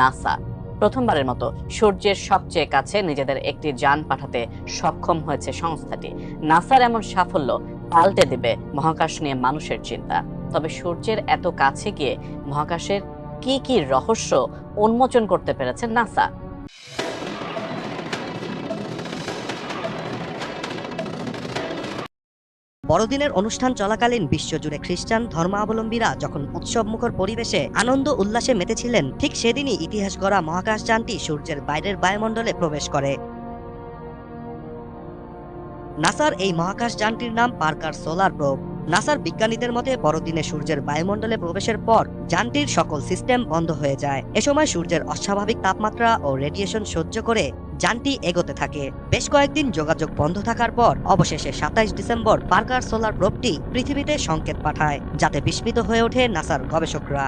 NASA, প্রথমবারের মতো সূর্যের সবচেয়ে কাছে নিজেদের একটি যান পাঠাতে সক্ষম হয়েছে সংস্থাটি। নাসার এমন সাফল্য পাল্টে দেবে মহাকাশ নিয়ে মানুষের চিন্তা। তবে সূর্যের এত কাছে গিয়ে মহাকাশের কি কি রহস্য উন্মোচন করতে পেরেছে নাসা? বড়দিনের অনুষ্ঠান চলাকালীন বিশ্বজুড়ে খ্রিস্টান ধর্মাবলম্বীরা যখন উৎসবমুখর পরিবেশে আনন্দ উল্লাসে মেতেছিলেন, ঠিক সেদিনই ইতিহাস গড়া মহাকাশযানটি সূর্যের বাইরের বায়ুমণ্ডলে প্রবেশ করে। নাসার এই মহাকাশযানটির নাম পার্কার সোলার প্রোব। নাসার বিজ্ঞানীদের মতে, বড়দিনে সূর্যের বায়ুমণ্ডলে প্রবেশের পর যানটির সকল সিস্টেম বন্ধ হয়ে যায়। এ সময় সূর্যের অস্বাভাবিক তাপমাত্রা ও রেডিয়েশন সহ্য করে যানটি এগোতে থাকে। বেশ কয়েকদিন যোগাযোগ বন্ধ থাকার পর অবশেষে সাতাইশ ডিসেম্বর পার্কার সোলার প্রোবটি পৃথিবীতে সংকেত পাঠায়, যাতে বিস্মিত হয়ে ওঠে নাসার গবেষকরা।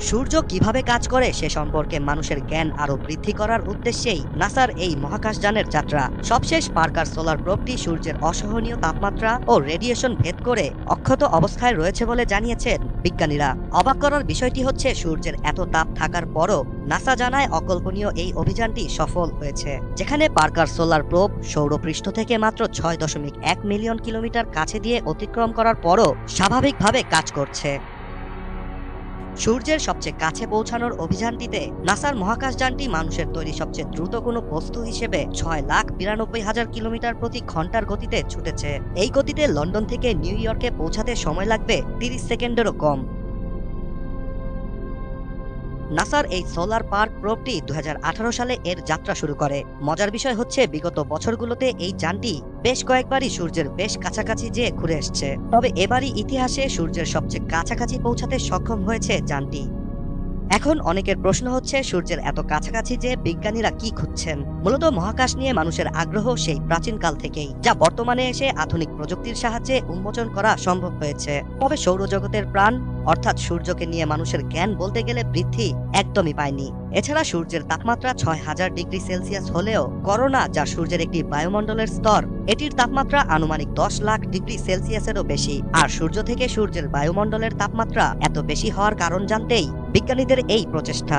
সূর্য কীভাবে কাজ করে সে সম্পর্কে মানুষের জ্ঞান আরও বৃদ্ধি করার উদ্দেশ্যেই নাসার এই মহাকাশযানের যাত্রা। সবশেষ পার্কার সোলার প্রোবটি সূর্যের অসহনীয় তাপমাত্রা ও রেডিয়েশন ভেদ করে অক্ষত অবস্থায় রয়েছে বলে জানিয়েছেন বিজ্ঞানীরা। অবাক করার বিষয়টি হচ্ছে, সূর্যের এত তাপ থাকার পরও নাসা জানায় অকল্পনীয় এই অভিযানটি সফল হয়েছে, যেখানে পার্কার সোলার প্রোব সৌরপৃষ্ঠ থেকে মাত্র ছয় দশমিক এক মিলিয়ন কিলোমিটার কাছে দিয়ে অতিক্রম করার পরও স্বাভাবিকভাবে কাজ করছে। সূর্যের সবচেয়ে কাছে পৌঁছানোর অভিযানটিতে নাসার মহাকাশযানটি মানুষের তৈরি সবচেয়ে দ্রুত কোনো বস্তু হিসেবে ছয় লাখ বিরানব্বই হাজার কিলোমিটার প্রতি ঘণ্টার গতিতে ছুটেছে। এই গতিতে লন্ডন থেকে নিউ ইয়র্কে পৌঁছাতে সময় লাগবে তিরিশ সেকেন্ডেরও কম। নাসার এই সোলার পার্ক প্রোবটি দু হাজার আঠারো সালে এর যাত্রা শুরু করে। মজার বিষয় হচ্ছে, বিগত বছরগুলোতে এই যানটি বেশ কয়েকবারই সূর্যের বেশ কাছাকাছি যেয়ে ঘুরে এসছে তবে এবারই ইতিহাসে সূর্যের সবচেয়ে কাছাকাছি পৌঁছাতে সক্ষম হয়েছে যানটি। এখন অনেকের প্রশ্ন হচ্ছে, সূর্যের এত কাছাকাছি যে বিজ্ঞানীরা কি খুঁজছেন? মূলত মহাকাশ নিয়ে মানুষের আগ্রহ সেই প্রাচীনকাল থেকেই, যা বর্তমানে এসে আধুনিক প্রযুক্তির সাহায্যে উন্মোচন করা সম্ভব হয়েছে। তবে সৌরজগতের প্রাণ অর্থাৎ সূর্যকে নিয়ে মানুষের জ্ঞান বলতে গেলে বৃদ্ধি একদমই পায়নি। এছাড়া সূর্যের তাপমাত্রা ছয় হাজার ডিগ্রি সেলসিয়াস হলেও করোনা, যা সূর্যের একটি বায়ুমণ্ডলের স্তর, এটির তাপমাত্রা আনুমানিক দশ লাখ ডিগ্রি সেলসিয়াসেরও বেশি। আর সূর্য থেকে সূর্যের বায়ুমণ্ডলের তাপমাত্রা এত বেশি হওয়ার কারণ জানতেই বিজ্ঞানীদের এই প্রচেষ্টা।